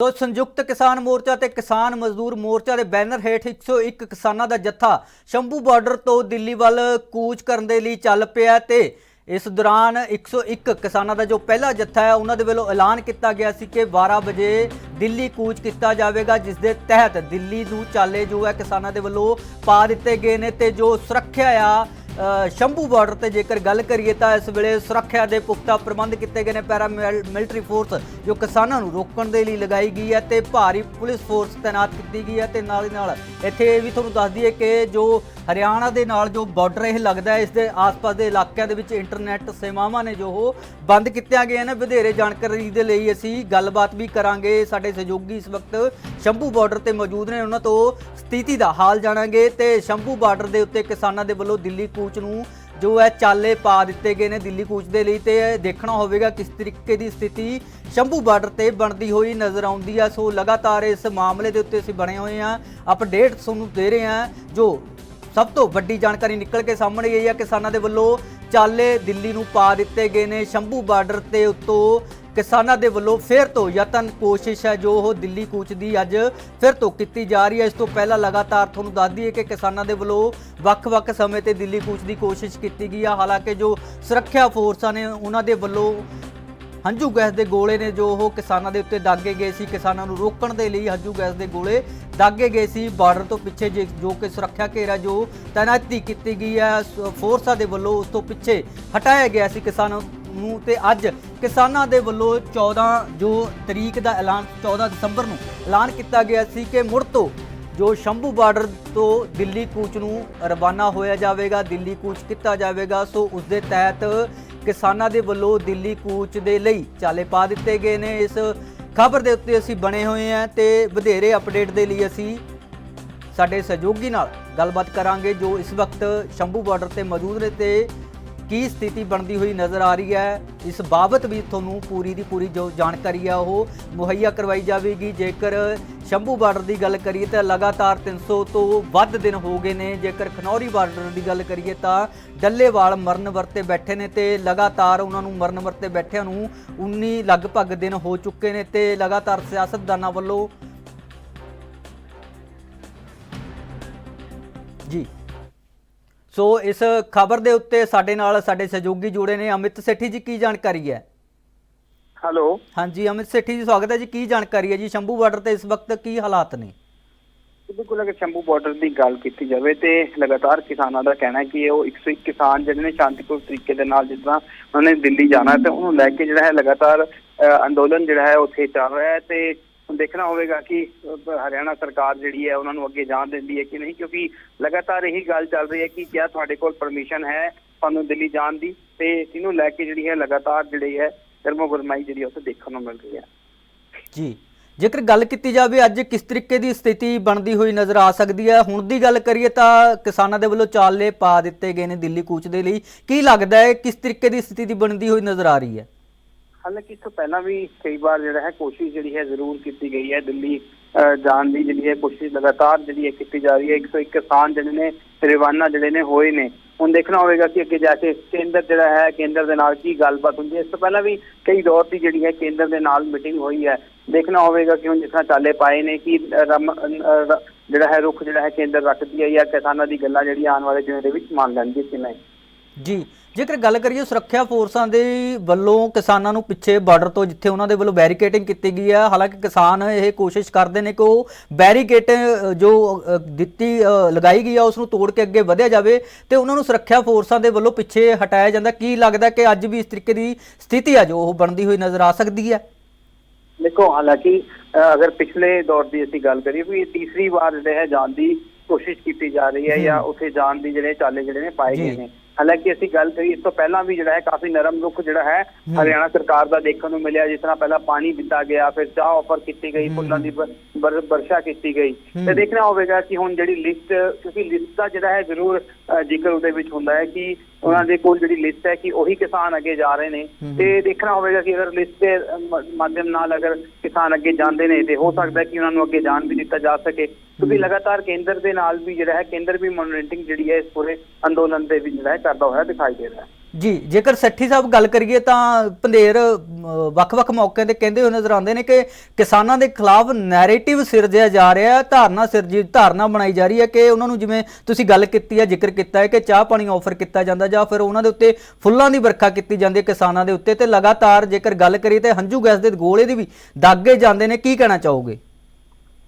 ਤੋ ਸੰਯੁਕਤ ਕਿਸਾਨ ਮੋਰਚਾ ਤੇ ਕਿਸਾਨ ਮਜ਼ਦੂਰ ਮੋਰਚਾ ਦੇ ਬੈਨਰ ਹੇਠ 101 ਕਿਸਾਨਾਂ ਦਾ ਜੱਥਾ ਸ਼ੰਭੂ ਬਾਰਡਰ ਤੋਂ ਦਿੱਲੀ ਵੱਲ ਕੂਚ ਕਰਨ ਦੇ ਲਈ ਚੱਲ ਪਿਆ ਤੇ ਇਸ ਦੌਰਾਨ 101 ਕਿਸਾਨਾਂ ਦਾ ਜੋ ਪਹਿਲਾ ਜੱਥਾ ਹੈ, ਉਹਨਾਂ ਦੇ ਵੱਲੋਂ ਐਲਾਨ ਕੀਤਾ ਗਿਆ ਸੀ ਕਿ 12 ਵਜੇ ਦਿੱਲੀ ਕੂਚ ਕੀਤਾ ਜਾਵੇਗਾ, ਜਿਸ ਦੇ ਤਹਿਤ ਦਿੱਲੀ ਨੂੰ ਚਾਲੇ ਜੋ ਹੈ ਕਿਸਾਨਾਂ ਦੇ ਵੱਲੋਂ ਪਾ ਦਿੱਤੇ ਗਏ ਨੇ ਤੇ ਜੋ ਸੁਰੱਖਿਆ ਆ ਸ਼ੰਭੂ ਬਾਰਡਰ ਤੇ ਜੇਕਰ ਗੱਲ ਕਰੀਏ ਤਾਂ ਇਸ ਵੇਲੇ ਸੁਰੱਖਿਆ ਦੇ ਪੁਖਤਾ ਪ੍ਰਬੰਧ ਕੀਤੇ ਗਏ ਨੇ ਪੈਰਾ ਮਿਲ- ਮਿਲਟਰੀ ਫੋਰਸ, ਜੋ ਕਿਸਾਨਾਂ ਨੂੰ ਰੋਕਣ ਦੇ ਲਈ ਲਗਾਈ ਗਈ ਹੈ ਤੇ ਭਾਰੀ ਪੁਲਿਸ ਫੋਰਸ ਤਾਇਨਾਤ ਕੀਤੀ ਗਈ ਹੈ ਤੇ ਨਾਲ ਹੀ ਨਾਲ ਇੱਥੇ ਇਹ ਵੀ ਤੁਹਾਨੂੰ ਦੱਸ ਦਈਏ ਕਿ ਜੋ ਹਰਿਆਣਾ ਦੇ ਨਾਲ ਜੋ ਬਾਰਡਰ ਇਹ ਲੱਗਦਾ ਹੈ, ਇਸ ਦੇ ਆਸ-ਪਾਸ ਦੇ ਇਲਾਕਿਆਂ ਦੇ ਵਿੱਚ ਇੰਟਰਨੈਟ ਸੇਵਾਵਾਂ ਨੇ ਜੋ ਉਹ ਬੰਦ ਕੀਤੀਆਂ ਗਈਆਂ ਨੇ। ਵਧੇਰੇ ਜਾਣਕਾਰੀ ਦੇ ਲਈ ਅਸੀਂ ਗੱਲਬਾਤ ਵੀ ਕਰਾਂਗੇ। ਸਾਡੇ ਸਹਿਯੋਗੀ ਇਸ ਵਕਤ ਸ਼ੰਭੂ ਬਾਰਡਰ ਤੇ ਮੌਜੂਦ ਨੇ। ਉਹਨਾਂ ਤੋਂ ਸਥਿਤੀ ਦਾ ਹਾਲ ਜਾਣਾਂਗੇ ਤੇ ਸ਼ੰਭੂ ਬਾਰਡਰ ਦੇ ਉੱਤੇ ਕਿਸਾਨਾਂ ਦੇ ਵੱਲੋਂ ਦਿੱਲੀ ਕੂਚ ਨੂੰ ਜੋ ਹੈ ਚਾਲੇ ਪਾ ਦਿੱਤੇ ਗਏ ਨੇ ਦਿੱਲੀ ਕੂਚ ਦੇ ਲਈ ਤੇ ਦੇਖਣਾ ਹੋਵੇਗਾ ਕਿਸ ਤਰੀਕੇ ਦੀ ਸਥਿਤੀ ਸ਼ੰਭੂ ਬਾਰਡਰ ਤੇ ਬਣਦੀ ਹੋਈ ਨਜ਼ਰ ਆਉਂਦੀ ਆ। ਸੋ ਲਗਾਤਾਰ ਇਸ ਮਾਮਲੇ ਦੇ ਉੱਤੇ ਅਸੀਂ ਬਣੇ ਹੋਏ ਆ। ਅਪਡੇਟ ਤੁਹਾਨੂੰ ਦੇ ਰਹੇ ਆ, ਜੋ ਸਭ ਤੋਂ ਵੱਡੀ ਜਾਣਕਾਰੀ ਨਿਕਲ ਕੇ ਸਾਹਮਣੇ ਆਈ ਹੈ ਕਿਸਾਨਾਂ ਦੇ ਵੱਲੋਂ ਚਾਲੇ ਦਿੱਲੀ ਨੂੰ ਪਾ ਦਿੱਤੇ ਗਏ ਨੇ ਸ਼ੰਭੂ ਬਾਰਡਰ ਤੇ ਉੱਤੋਂ ਕਿਸਾਨਾਂ ਦੇ ਵੱਲੋਂ ਫਿਰ ਤੋਂ ਯਤਨ ਕੋਸ਼ਿਸ਼ ਹੈ, ਜੋ ਉਹ ਦਿੱਲੀ ਕੂਚ ਦੀ ਅੱਜ ਫਿਰ ਤੋਂ ਕੀਤੀ ਜਾ ਰਹੀ ਹੈ। ਇਸ ਤੋਂ ਪਹਿਲਾਂ ਲਗਾਤਾਰ ਤੁਹਾਨੂੰ ਦੱਸ ਦਈਏ ਕਿ ਕਿਸਾਨਾਂ ਦੇ ਵੱਲੋਂ ਵੱਖ-ਵੱਖ ਸਮੇਂ ਤੇ ਦਿੱਲੀ ਕੂਚ ਦੀ ਕੋਸ਼ਿਸ਼ ਕੀਤੀ ਗਈ ਆ। ਹਾਲਾਂਕਿ ਜੋ ਸੁਰੱਖਿਆ ਫੋਰਸਾਂ ਨੇ, ਉਹਨਾਂ ਦੇ ਵੱਲੋਂ ਹੰਝੂ ਗੈਸ ਦੇ ਗੋਲੇ ਨੇ, ਜੋ ਉਹ ਕਿਸਾਨਾਂ ਦੇ ਉੱਤੇ ਦਾਗੇ ਗਏ ਸੀ। ਕਿਸਾਨਾਂ ਨੂੰ ਰੋਕਣ ਦੇ ਲਈ ਹੰਝੂ ਗੈਸ ਦੇ ਗੋਲੇ ਦਾਗੇ ਗਏ ਸੀ। ਬਾਰਡਰ ਤੋਂ ਪਿੱਛੇ ਜੇ- ਜੋ ਕਿ ਸੁਰੱਖਿਆ ਘੇਰਾ, ਜੋ ਤਾਇਨਾਤੀ ਕੀਤੀ ਗਈ ਹੈ, ਫੋਰਸਾਂ ਦੇ ਵੱਲੋਂ ਉਸ ਤੋਂ ਪਿੱਛੇ ਹਟਾਇਆ ਗਿਆ ਸੀ ਕਿਸਾਨਾਂ ਨੂੰ ਤੇ ਅੱਜ ਕਿਸਾਨਾਂ ਦੇ ਵੱਲੋਂ 14 ਜੋ ਤਰੀਕ ਦਾ ਐਲਾਨ 14 ਦਸੰਬਰ ਨੂੰ ਐਲਾਨ ਕੀਤਾ ਗਿਆ ਸੀ ਕਿ ਮੁੜ ਤੋਂ ਜੋ ਸ਼ੰਭੂ ਬਾਰਡਰ ਤੋਂ ਦਿੱਲੀ ਕੂਚ ਨੂੰ ਰਵਾਨਾ ਹੋਇਆ ਜਾਵੇਗਾ, ਦਿੱਲੀ ਕੂਚ ਕੀਤਾ ਜਾਵੇਗਾ, ਸੋ ਉਸ ਦੇ ਤਹਿਤ ਕਿਸਾਨਾਂ ਦੇ ਵੱਲੋਂ ਦਿੱਲੀ ਕੂਚ ਦੇ ਲਈ ਚਾਲੇ ਪਾ ਦਿੱਤੇ ਗਏ ਨੇ। ਇਸ ਖਬਰ ਦੇ ਉੱਤੇ ਅਸੀਂ ਬਣੇ ਹੋਏ ਹਾਂ ਤੇ ਵਧੇਰੇ ਅਪਡੇਟ ਦੇ ਲਈ ਅਸੀਂ ਸਾਡੇ ਸਹਿਯੋਗੀ ਨਾਲ ਗੱਲਬਾਤ ਕਰਾਂਗੇ, ਜੋ ਇਸ ਵਕਤ ਸ਼ੰਭੂ ਬਾਰਡਰ ਤੇ ਮੌਜੂਦ ਨੇ ਤੇ ਕੀ ਸਥਿਤੀ ਬਣਦੀ ਹੋਈ ਨਜ਼ਰ ਆ ਰਹੀ ਹੈ? ਇਸ ਬਾਬਤ ਵੀ ਤੁਹਾਨੂੰ ਪੂਰੀ ਦੀ ਪੂਰੀ ਜੋ ਜਾਣਕਾਰੀ ਆ, ਉਹ ਮੁਹੱਈਆ ਕਰਵਾਈ ਜਾਵੇਗੀ। ਜੇਕਰ ਸ਼ੰਭੂ ਬਾਰਡਰ ਦੀ ਗੱਲ ਕਰੀਏ ਤਾਂ ਲਗਾਤਾਰ 300 ਤੋਂ ਵੱਧ ਦਿਨ ਹੋ ਗਏ ਨੇ। ਜੇਕਰ ਖਨੌਰੀ ਬਾਰਡਰ ਦੀ ਗੱਲ ਕਰੀਏ ਤਾਂ ਡੱਲੇਵਾਲ ਮਰਨ ਵਰਤੇ ਬੈਠੇ ਨੇ ਤੇ ਲਗਾਤਾਰ ਉਹਨਾਂ ਨੂੰ ਮਰਨ ਵਰਤੇ ਬੈਠਿਆਂ ਨੂੰ 19 ਲਗਭਗ ਦਿਨ ਹੋ ਚੁੱਕੇ ਨੇ ਤੇ ਲਗਾਤਾਰ ਸਿਆਸਤਦਾਨਾਂ ਵੱਲੋਂ ਜੀ। ਸੋ ਇਸ ਖਬਰ ਦੇ ਉੱਤੇ ਸਾਡੇ ਨਾਲ ਸਾਡੇ ਸਹਿਯੋਗੀ ਜੁੜੇ ਨੇ। ਅਮਿਤ ਸੇਠੀ ਜੀ ਕੀ ਜਾਣਕਾਰੀ ਹੈ? ਹੈਲੋ। ਹਾਂਜੀ ਅਮਿਤ ਸੇਠੀ ਜੀ ਸਵਾਗਤ ਹੈ ਜੀ। ਕੀ ਜਾਣਕਾਰੀ ਹੈ ਜੀ? ਸ਼ੰਭੂ ਬਾਰਡਰ ਤੇ ਇਸ ਵਕਤ ਕੀ ਹਾਲਾਤ ਨੇ? ਬਿਲਕੁਲ ਅਗਰ ਸ਼ੰਭੂ ਬਾਰਡਰ ਦੀ ਗੱਲ ਕੀਤੀ ਜਾਵੇ ਤੇ ਲਗਾਤਾਰ ਕਿਸਾਨਾਂ ਦਾ ਕਹਿਣਾ ਹੈ ਕਿ ਉਹ 101 ਕਿਸਾਨ ਜਿਹੜੇ ਨੇ ਸ਼ਾਂਤੀਪੂਰਨ ਤਰੀਕੇ ਦੇ ਨਾਲ ਤਰ੍ਹਾਂ ਉਹਨਾਂ ਨੇ ਦਿੱਲੀ ਜਾਣਾ ਤੇ ਉਹਨੂੰ ਲੈ ਕੇ ਜਿਹੜਾ ਹੈ ਲਗਾਤਾਰ ਅੰਦੋਲਨ ਜਿਹੜਾ ਹੈ ਉੱਥੇ ਚੱਲ ਰਿਹਾ ਹੈ ਤੇ ਦੇਖਣਾ ਹੋਵੇਗਾ ਕਿ ਹਰਿਆਣਾ ਸਰਕਾਰ ਜਿਹੜੀ ਹੈ ਉਹਨਾਂ ਨੂੰ ਅੱਗੇ ਜਾਣ ਦਿੰਦੀ ਹੈ ਕਿ ਨਹੀਂ, ਕਿਉਂਕਿ ਲਗਾਤਾਰ ਇਹੀ ਗੱਲ ਚੱਲ ਰਹੀ ਹੈ ਕਿ ਕਿਆ ਤੁਹਾਡੇ ਕੋਲ ਪਰਮਿਸ਼ਨ ਹੈ ਤੁਹਾਨੂੰ ਦਿੱਲੀ ਜਾਣ ਦੀ ਤੇ ਇਹਨੂੰ ਲੈ ਕੇ ਜਿਹੜੀ ਹੈ ਲਗਾਤਾਰ ਜਿਹੜੀ ਹੈ ਗਰਮੋ ਜਿਹੜੀ ਉੱਥੇ ਦੇਖਣ ਨੂੰ ਮਿਲ ਰਹੀ ਹੈ। ਜੀ। ਜੇਕਰ ਗੱਲ ਕੀਤੀ ਜਾਵੇ, ਅੱਜ ਕਿਸ ਤਰੀਕੇ ਦੀ ਸਥਿਤੀ ਬਣਦੀ ਹੋਈ ਨਜ਼ਰ ਆ ਸਕਦੀ ਹੈ? ਹੁਣ ਦੀ ਗੱਲ ਕਰੀਏ ਤਾਂ ਕਿਸਾਨਾਂ ਦੇ ਵੱਲੋਂ ਚਾਲੇ ਪਾ ਦਿੱਤੇ ਗਏ ਨੇ ਦਿੱਲੀ ਕੂਚ ਦੇ ਲਈ। ਕੀ ਲੱਗਦਾ ਹੈ, ਕਿਸ ਤਰੀਕੇ ਦੀ ਸਥਿਤੀ ਬਣਦੀ ਹੋਈ ਨਜ਼ਰ ਆ ਰਹੀ ਹੈ? ਹਾਲਾਂਕਿ ਇਸ ਤੋਂ ਪਹਿਲਾਂ ਵੀ ਕਈ ਵਾਰ ਜਿਹੜਾ ਹੈ ਕੋਸ਼ਿਸ਼ ਜਿਹੜੀ ਹੈ ਜ਼ਰੂਰ ਕੀਤੀ ਗਈ ਹੈ ਦਿੱਲੀ ਅਹ, ਜਾਣ ਦੀ ਜਿਹੜੀ ਹੈ ਕੋਸ਼ਿਸ਼ ਲਗਾਤਾਰ ਜਿਹੜੀ ਹੈ ਕੀਤੀ ਜਾ ਰਹੀ ਹੈ। 101 ਕਿਸਾਨ ਜਿਹੜੇ ਨੇ ਰਵਾਨਾ ਜਿਹੜੇ ਨੇ ਹੋਏ ਨੇ। ਹੁਣ ਦੇਖਣਾ ਹੋਵੇਗਾ ਕਿ ਅੱਗੇ ਜਾ ਕੇ ਕੇਂਦਰ ਜਿਹੜਾ ਹੈ ਕੇਂਦਰ ਦੇ ਨਾਲ ਕੀ ਗੱਲਬਾਤ ਹੁੰਦੀ ਹੈ। ਇਸ ਤੋਂ ਪਹਿਲਾਂ ਵੀ ਕਈ ਦੌਰ ਦੀ ਜਿਹੜੀ ਹੈ ਕੇਂਦਰ ਦੇ ਨਾਲ ਮੀਟਿੰਗ ਹੋਈ ਹੈ। ਦੇਖਣਾ ਹੋਵੇਗਾ ਕਿ ਹੁਣ ਜਿਸ ਤਰ੍ਹਾਂ ਚਾਲੇ ਪਾਏ ਨੇ ਕਿ ਰਮ- ਜਿਹੜਾ ਹੈ ਰੁਖ ਜਿਹੜਾ ਹੈ ਕੇਂਦਰ ਰੱਖਦੀ ਹੈ ਜਾਂ ਕਿਸਾਨਾਂ ਦੀ ਗੱਲਾਂ ਜਿਹੜੀਆਂ ਆਉਣ ਵਾਲੇ ਦਿਨਾਂ ਦੇ ਵਿੱਚ ਮੰਨ ਲੈਣਗੇ ਕਿ ਨਹੀਂ। ਜੀ ਜੇਕਰ ਗੱਲ ਕਰੀਏ ਸੁਰੱਖਿਆ ਫੋਰਸਾਂ ਦੇ ਵੱਲੋਂ ਕਿਸਾਨਾਂ ਨੂੰ ਪਿੱਛੇ ਬਾਰਡਰ ਤੋਂ ਜਿੱਥੇ ਉਹਨਾਂ ਦੇ ਵੱਲੋਂ ਬੈਰੀਕੇਡਿੰਗ ਕੀਤੀ ਗਈ ਹੈ ਹਾਲਾਂਕਿ ਕਿਸਾਨ ਇਹ ਕੋਸ਼ਿਸ਼ ਕਰਦੇ ਨੇ ਕਿ ਉਹ ਬੈਰੀਕੇਡ ਜੋ ਦਿੱਤੀ ਲਗਾਈ ਗਈ ਹੈ ਉਸ ਨੂੰ ਤੋੜ ਕੇ ਅੱਗੇ ਵਧਿਆ ਜਾਵੇ ਤੇ ਉਹਨਾਂ ਨੂੰ ਸੁਰੱਖਿਆ ਫੋਰਸਾਂ ਦੇ ਵੱਲੋਂ ਪਿੱਛੇ ਹਟਾਇਆ ਜਾਂਦਾ ਕੀ ਲੱਗਦਾ ਕਿ ਅੱਜ ਵੀ ਇਸ ਤਰੀਕੇ ਦੀ ਸਥਿਤੀ ਆ ਜੋ ਉਹ ਬਣਦੀ ਹੋਈ ਨਜ਼ਰ ਆ ਸਕਦੀ ਹੈ ਦੇਖੋ ਹਾਲਾਂਕਿ ਅਗਰ ਪਿਛਲੇ ਦੌਰ ਦੀ ਅਸੀਂ ਗੱਲ ਕਰੀਏ ਵੀ ਇਹ ਤੀਸਰੀ ਵਾਰ ਜਿਹੜੇ ਹੈ ਜਾਣ ਦੀ ਕੋਸ਼ਿਸ਼ ਕੀਤੀ ਜਾ ਰਹੀ ਹੈ। ਜਾਂ ਉੱਥੇ ਜਾਣ ਦੀ ਜਿਹੜੇ ਚਾਲੇ ਜਿਹੜੇ ਨੇ ਪਾਏ। ਗਏ ਨੇ ਹਾਲਾਂਕਿ ਅਸੀਂ ਗੱਲ ਕਰੀਏ ਇਸ ਤੋਂ ਪਹਿਲਾਂ ਵੀ ਜਿਹੜਾ ਹੈ ਕਾਫੀ ਨਰਮ ਰੁਖ ਜਿਹੜਾ ਹੈ। ਹਰਿਆਣਾ ਸਰਕਾਰ ਦਾ ਦੇਖਣ ਨੂੰ ਮਿਲਿਆ ਜਿਸ ਤਰ੍ਹਾਂ ਪਹਿਲਾਂ ਪਾਣੀ ਦਿੱਤਾ ਗਿਆ ਫਿਰ ਚਾਹ ਆਫਰ ਕੀਤੀ ਗਈ। ਫੁੱਲਾਂ ਦੀ ਵਰਸ਼ਾ ਕੀਤੀ ਗਈ। ਤੇ ਦੇਖਣਾ ਹੋਵੇਗਾ ਕਿ ਹੁਣ ਜਿਹੜੀ ਲਿਸਟ ਕਿਉਂਕਿ ਲਿਸਟ ਦਾ ਜਿਹੜਾ ਹੈ ਜ਼ਰੂਰ ਜ਼ਿਕਰ ਉਹਦੇ ਵਿੱਚ ਹੁੰਦਾ ਹੈ ਕਿ ਉਹਨਾਂ ਦੇ ਕੋਲ ਜਿਹੜੀ ਲਿਸਟ ਹੈ ਕਿ ਉਹੀ ਕਿਸਾਨ ਅੱਗੇ ਜਾ ਰਹੇ ਨੇ। ਤੇ ਦੇਖਣਾ ਹੋਵੇਗਾ ਕਿ ਅਗਰ ਲਿਸਟ ਦੇ ਮਾਧਿਅਮ ਨਾਲ ਅਗਰ ਕਿਸਾਨ ਅੱਗੇ ਜਾਂਦੇ ਨੇ ਤੇ ਹੋ ਸਕਦਾ ਕਿ ਉਹਨਾਂ ਨੂੰ ਅੱਗੇ ਜਾਣ ਵੀ ਦਿੱਤਾ ਜਾ ਸਕੇ। ਕਿਉਂਕਿ ਲਗਾਤਾਰ ਕੇਂਦਰ ਦੇ ਨਾਲ ਵੀ ਜਿਹੜਾ ਹੈ ਕੇਂਦਰ ਵੀ ਮੋਨੀਟਰਿੰਗ ਜਿਹੜੀ ਹੈ ਇਸ ਪੂਰੇ ਅੰਦੋਲਨ ਦੇ ਵਿੱਚ ਜਿਹੜਾ ਹੈ ਕਰਦਾ ਹੋਇਆ ਦਿਖਾਈ ਦੇ ਰਿਹਾ ਹੈ। ਜੀ, ਜੇਕਰ ਸੱਠੀ ਸਾਹਿਬ ਗੱਲ ਕਰੀਏ ਤਾਂ ਪੰਧੇਰ ਵੱਖ-ਵੱਖ ਮੌਕਿਆਂ ਤੇ ਕਹਿੰਦੇ ਹੋਏ ਨਜ਼ਰ ਆਉਂਦੇ ਨੇ ਕਿ ਕਿਸਾਨਾਂ ਦੇ ਖਿਲਾਫ ਨੈਰੇਟਿਵ ਸਿਰਜਿਆ ਜਾ ਰਿਹਾ ਹੈ, ਧਾਰਨਾ ਸਿਰਜੀ, ਧਾਰਨਾ ਬਣਾਈ ਜਾ ਰਹੀ ਹੈ ਕਿ ਉਹਨਾਂ ਨੂੰ ਜਿਵੇਂ ਤੁਸੀਂ ਗੱਲ ਕੀਤੀ ਹੈ, ਜ਼ਿਕਰ ਕੀਤਾ ਹੈ ਕਿ ਚਾਹ ਪਾਣੀ ਆਫਰ ਕੀਤਾ ਜਾਂਦਾ ਜਾਂ ਫਿਰ ਉਹਨਾਂ ਦੇ ਉੱਤੇ ਫੁੱਲਾਂ ਦੀ ਵਰਖਾ ਕੀਤੀ ਜਾਂਦੀ ਹੈ ਕਿਸਾਨਾਂ ਦੇ ਉੱਤੇ ਤੇ ਲਗਾਤਾਰ ਜੇਕਰ ਗੱਲ ਕਰੀਏ ਤੇ ਹੰਝੂ ਗੈਸ ਦੇ ਗੋਲੇ ਦੀ ਵੀ ਦਾਗੇ ਜਾਂਦੇ ਨੇ, ਕੀ ਕਹਿਣਾ ਚਾਹੋਗੇ?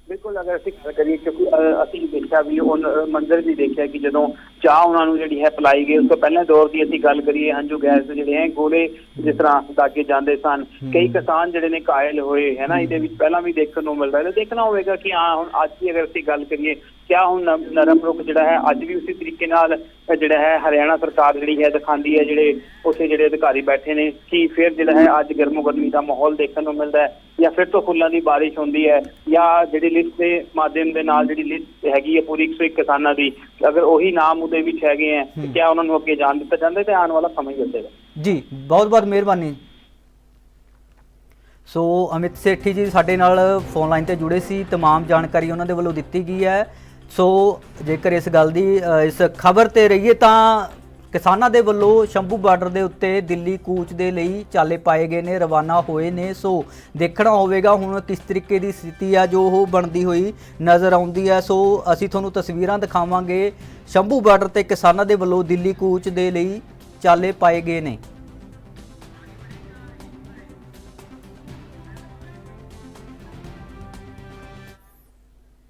ਬਿਲਕੁਲ, ਅਗਰ ਅਸੀਂ ਗੱਲ ਕਰੀਏ ਕਿਉਂਕਿ ਅਸੀਂ ਦੇਖਿਆ ਵੀ ਉਹ ਮੰਜ਼ਰ ਵੀ ਦੇਖਿਆ ਕਿ ਜਦੋਂ ਚਾਹ ਉਹਨਾਂ ਨੂੰ ਜਿਹੜੀ ਹੈ ਪਿਲਾਈ ਗਈ। ਉਸ ਤੋਂ ਪਹਿਲਾਂ ਦੌਰ ਦੀ ਅਸੀਂ ਗੱਲ ਕਰੀਏ ਹੰਝੂ ਗੈਸ ਦੇ ਜਿਹੜੇ ਹੈ ਗੋਲੇ ਜਿਸ ਤਰ੍ਹਾਂ ਦਾਗੇ ਜਾਂਦੇ ਸਨ। ਕਈ ਕਿਸਾਨ ਜਿਹੜੇ ਨੇ ਕਾਇਲ ਹੋਏ ਹੈ ਨਾ ਇਹਦੇ ਵਿੱਚ ਪਹਿਲਾਂ ਵੀ ਦੇਖਣ ਨੂੰ ਮਿਲਦਾ ਹੈ ਦੇਖਣਾ ਹੋਵੇਗਾ ਕਿ ਹਾਂ ਹੁਣ ਅੱਜ ਦੀ ਅਗਰ ਅਸੀਂ ਗੱਲ ਕਰੀਏ ਕਿਆ ਹੁਣ ਨਰਮ ਰੁਖ ਜਿਹੜਾ ਹੈ ਅੱਜ ਵੀ ਉਸੇ ਤਰੀਕੇ ਨਾਲ ਜਿਹੜਾ ਹੈ ਹਰਿਆਣਾ ਸਰਕਾਰ ਜਿਹੜੀ ਹੈ ਦਿਖਾਉਂਦੀ ਹੈ ਜਿਹੜੇ ਉੱਥੇ ਜਿਹੜੇ ਅਧਿਕਾਰੀ ਬੈਠੇ ਨੇ ਕਿ ਫਿਰ ਜਿਹੜਾ ਹੈ ਅੱਜ ਗਰਮੋ ਗਰਮੀ ਦਾ ਮਾਹੌਲ ਦੇਖਣ ਨੂੰ ਮਿਲਦਾ ਹੈ ਜਾਂ ਫਿਰ ਤੋਂ ਫੁੱਲਾਂ ਦੀ ਬਾਰਿਸ਼ ਹੁੰਦੀ ਹੈ ਜਾਂ ਜਿਹੜੀ ਲਿਸਟ ਦੇ ਮਾਧਿਅਮ ਦੇ ਨਾਲ ਜਿਹੜੀ ਲਿਸਟ ਹੈਗੀ ਹੈ ਪੂਰੀ 101 ਕਿਸਾਨਾਂ ਦੀ। ਅਗਰ ਉਹੀ ਨਾਮ ਉਹਦੇ ਵਿੱਚ ਹੈਗੇ ਹੈ ਤੇ ਕਿਆ ਉਹਨਾਂ ਨੂੰ ਅੱਗੇ ਜਾਣ ਦਿੱਤਾ ਜਾਂਦਾ ਹੈ ਤੇ ਆਉਣ ਵਾਲਾ ਸਮਾਂ ਹੀ ਦੱਸੇਗਾ ਜੀ ਬਹੁਤ ਬਹੁਤ ਮਿਹਰਬਾਨੀ ਸੋ ਅਮਿਤ ਸੇਠੀ ਜੀ ਸਾਡੇ ਨਾਲ ਫੋਨ ਲਾਈਨ ਤੇ ਜੁੜੇ ਸੀ तमाम ਜਾਣਕਾਰੀ ਉਹਨਾਂ ਦੇ ਵੱਲੋਂ ਦਿੱਤੀ ਗਈ ਹੈ ਸੋ ਜੇਕਰ ਇਸ ਗੱਲ ਦੀ ਅ, ਇਸ ਖਬਰ ਤੇ ਰਹੀਏ ਤਾਂ ਕਿਸਾਨਾਂ ਦੇ ਵੱਲੋਂ ਸ਼ੰਭੂ ਬਾਰਡਰ ਦੇ ਉੱਤੇ ਦਿੱਲੀ ਕੂਚ ਦੇ ਲਈ ਚਾਲੇ ਪਾਏ ਗਏ ਨੇ, ਰਵਾਨਾ ਹੋਏ ਨੇ। ਸੋ ਦੇਖਣਾ ਹੋਵੇਗਾ ਹੁਣ ਕਿਸ ਤਰੀਕੇ ਦੀ ਸਥਿਤੀ ਆ ਜੋ ਉਹ ਬਣਦੀ ਹੋਈ ਨਜ਼ਰ ਆਉਂਦੀ ਹੈ ਸੋ ਅਸੀਂ ਤੁਹਾਨੂੰ ਤਸਵੀਰਾਂ ਦਿਖਾਵਾਂਗੇ। ਸ਼ੰਭੂ ਬਾਰਡਰ ਤੇ ਕਿਸਾਨਾਂ ਦੇ ਵੱਲੋਂ ਦਿੱਲੀ ਕੂਚ ਦੇ ਲਈ ਚਾਲੇ ਪਾਏ ਗਏ ਨੇ।